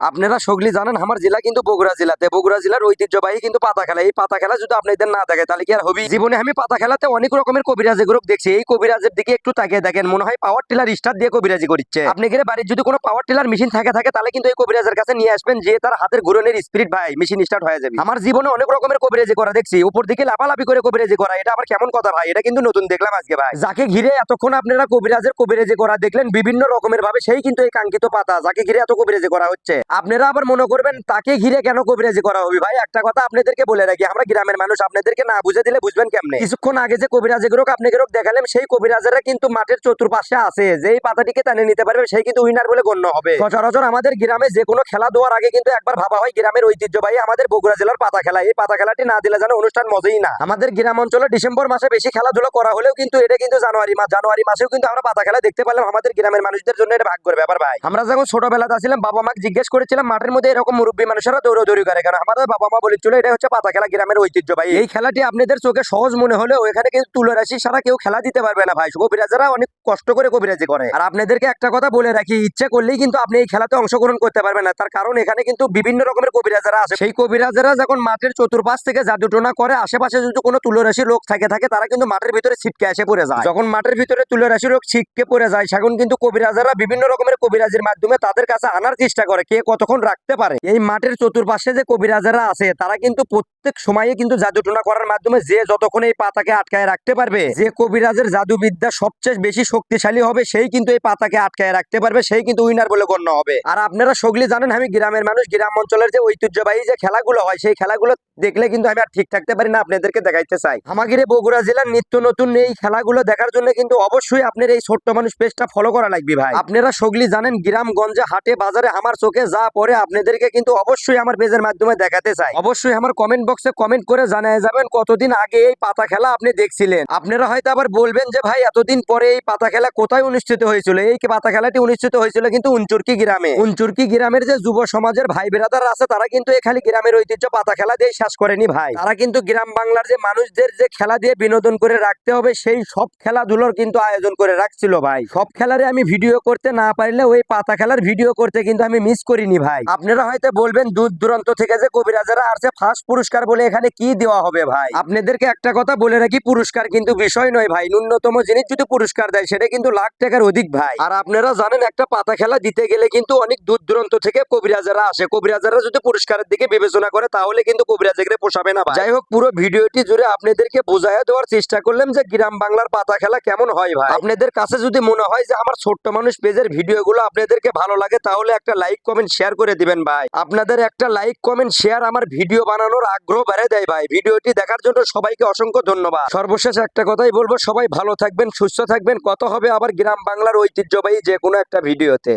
আপনারা সগলি জানেন, আমার জেলা কিন্তু বগুড়া জেলাতে। বগুড়া জেলার ঐতিহ্যবাহী কিন্তু পাতা খেলা এই পাতা খেলা যদি আপনাদের না থাকে তাহলে কি আর হবি? জীবনে আমি পাতা খেলাতে অনেক রকমের কবিরাজি গ্রুপ দেখছি। এই কবিরাজের দিকে একটু তাকিয়ে দেখেন, মনে হয় পাওয়ার টিলার স্টার দিয়ে কবিরাজি করছে। আপনি গেলে বাড়ির যদি কোনো পাওয়ার টিলার মেশিন থাকে থাকে, তাহলে কিন্তু এই কবিরাজের কাছে নিয়ে আসবেন, যে তার হাতের ঘুরনের স্পিরিট ভাই মেশিন স্টার্ট হয়ে যাবে। আমার জীবনে অনেক রকমের কবিরাজি করা দেখছি। উপর দিকে লাফালাফি করে কবিরাজি করা, এটা আবার কেমন কথা ভাই? এটা কিন্তু নতুন দেখলাম আজকে ভাই। যাকে ঘিরে এতক্ষণ আপনারা কবিরাজের কবিরাজি করা দেখলেন, বিভিন্ন রকমের ভাবে সেই কিন্তু এই কাঙ্ক্ষিত পাতা, যাকে ঘিরে এত কবিরাজি করা হচ্ছে। আপনারা আবার মনে করবেন তাকে ঘিরে কেন কবিরাজি করা হবে? ভাই, একটা কথা আপনাদেরকে বলে রাখি, আমরা গ্রামের মানুষ, আপনাদেরকে না বুঝে দিলে বুঝবেন কেমনে? কিছুক্ষণ আগে যে কবিরাজি গ্রোক আপনাকে রোগ দেখালাম, সেই কবিরাজেরা কিন্তু মাঠের চতুর্পাশে আছে। যেই পাতাটিকে টানে নিতে পারবে, সেই কিন্তু উইনার বলে গণ্য হবে। সচরাচর আমাদের গ্রামে যে কোনো খেলা দেওয়ার আগে কিন্তু একবার ভাবা হয় গ্রামের ঐতিহ্যবাহী আমাদের বগুড়া জেলার পাতা খেলা। এই পাতা খেলাটি না দিলে যেন অনুষ্ঠান মজেই না। আমাদের গ্রাম অঞ্চলে ডিসেম্বর মাসে বেশি খেলাধুলা করা হলেও কিন্তু এটা কিন্তু জানুয়ারি মাস। জানুয়ারি মাসেও কিন্তু আমরা পাতা খেলা দেখতে পেলাম। আমাদের গ্রামের মানুষদের জন্য এটা ভাগ্যের ব্যাপার ভাই। আমরা যখন ছোটবেলাতে ছিলাম বাবা মাকে জিজ্ঞেস করেছিলাম, মাঠের মধ্যে এরকম মুরব্বী মানুষেরা দৌড়াদৌড়ি করে। কারণ আমাদের বাবা মা বলেছিল, এটা হচ্ছে পাতা খেলা, গ্রামের ঐতিহ্য ভাই। এই খেলাটি আপনাদের চোখে সহজ মনে হলেও এখানে কিন্তু তুলে রাশি সারা কেউ খেলা দিতে পারবে না ভাই। কবিরাজারা অনেক কষ্ট করে কবিরাজি করে। আর আপনাদেরকে একটা কথা বলে রাখি, ইচ্ছে করলেই কিন্তু আপনি এই খেলাতে অংশগ্রহণ করতে পারবেন না। তার কারণ এখানে কিন্তু বিভিন্ন রকমের কবিরাজারা আছে। সেই কবিরাজারা যখন মাঠের চতুর্পাশ থেকে জাদুটোনা করে, আশেপাশে যদি কোনো তুলরাশি লোক থাকে থাকে, তারা কিন্তু মাঠের ভিতরে ছিটকে এসে পড়ে যায়। যখন মাঠের ভিতরে তুলরাশি লোক ছিটকে পড়ে যায়, সেখন কিন্তু কবিরাজারা বিভিন্ন রকমের কবিরাজের মাধ্যমে তাদের কাছে আনার চেষ্টা করে। কে কতক্ষণ রাখতে পারে? এই মাঠের চতুর্পাশে যে কবিরাজারা আছে, তারা কিন্তু প্রত্যেক সময়ে কিন্তু জাদুটোনা করার মাধ্যমে যে যতক্ষণ এই পাতাকে আটকায় রাখতে পারবে, যে কবিরাজের জাদুবিদ্যা সবচেয়ে বেশি শক্তিশালী হবে, সেই কিন্তু এই পাতাকে আটকায় রাখতে পারবে, সেই কিন্তু উইনার বলে গণ্য হবে। আর আপনারা সগলি জানেন, আমি গ্রামের মানুষ, গ্রাম অঞ্চলের যে ঐতিহ্যবাহী যে খেলাগুলো হয়, সেই খেলাগুলো দেখলে কিন্তু আমি আর ঠিক থাকতে পারি না, আপনাদেরকে দেখাইতে চাই। আমাদের বগুড়া জেলার নিত্য নতুন এই খেলাগুলো দেখার জন্য কিন্তু অবশ্যই আপনার এই ছোট্ট মানুষ পেজটা ফলো করা লাগবে ভাই। আপনারা সগলি জানেন, গ্রামগঞ্জে হাটে বাজারে আমার চোখে যা পড়ে আপনাদেরকে কিন্তু অবশ্যই আমার পেজের মাধ্যমে দেখাতে চাই। অবশ্যই আমার কমেন্ট বক্সে কমেন্ট করে জানিয়ে যাবেন কতদিন আগে এই পাতা খেলা আপনি দেখছিলেন। আপনারা হয়তো আবার বলবেন যে, ভাই, এতদিন পরে এই পাতা খেলা কোথায় অনুষ্ঠিত হয়েছিল? এই পাতা খেলাটি অনুষ্ঠিত হয়েছিল কিন্তু উনচুরকি গ্রামে। উনচুরকি গ্রামের যে যুব সমাজের ভাই বেরাদার আছে, তারা কিন্তু এই খালি গ্রামের ঐতিহ্য পাতা খেলা দিয়ে শেষ করেনি ভাই। তারা কিন্তু গ্রাম বাংলার যে মানুষদের যে খেলা দিয়ে বিনোদন করে রাখতে হবে, সেই সব খেলাধুলোর কিন্তু আয়োজন করে রাখছিল ভাই। সব খেলারে আমি ভিডিও করতে না পারলে ওই পাতা খেলার ভিডিও করতে কিন্তু আমি মিস করিনি ভাই। আপনারা হয়তো বলবেন দূর দূরান্ত থেকে যে কবিরাজারা আসছে ফার্স্ট পুরস্কার বলে এখানে কি দেওয়া হবে ভাই? আপনাদেরকে একটা কথা বলে রাখি পুরস্কার কিন্তু বিষয় নয় ভাই। ন্যূনতম জিনিস যদি পুরস্কার দেয় সেটা কিন্তু লাখ টাকার অধিক ভাই। আর আপনারা জানেন একটা পাতা খেলা দিতে গেলে কিন্তু অনেক দূর দূরান্ত থেকে কবিরাজারা আসে। কবিরাজারা যদি পুরস্কারের দিকে বিবেচনা করে তাহলে কিন্তু কবিরাজাকে পোষাবে না যাই হোক পুরো ভিডিওটি জুড়ে আপনাদেরকে বোঝায় দেওয়ার চেষ্টা করলাম যে গ্রাম বাংলার পাতা খেলা কেমন হয় ভাই। আপনাদের কাছে যদি মনে হয় যে আমার ছোট্ট মানুষ পেজের ভিডিওগুলো আপনাদেরকে ভালো লাগে তাহলে একটা লাইক কমেন্ট শেয়ার করে দিবেন ভাই। আপনাদের একটা লাইক কমেন্ট শেয়ার আমার ভিডিও বানানোর আগ্রহ বেড়ে দেয় ভাই। ভিডিওটি দেখার জন্য সবাইকে অসংখ্য ধন্যবাদ। সর্বশেষ একটা কথাই বলব, সবাই ভালো থাকবেন, সুস্থ থাকবেন। কত হবে আবার গ্রাম বাংলার ঐতিহ্যবাহী যে কোনো একটা ভিডিওতে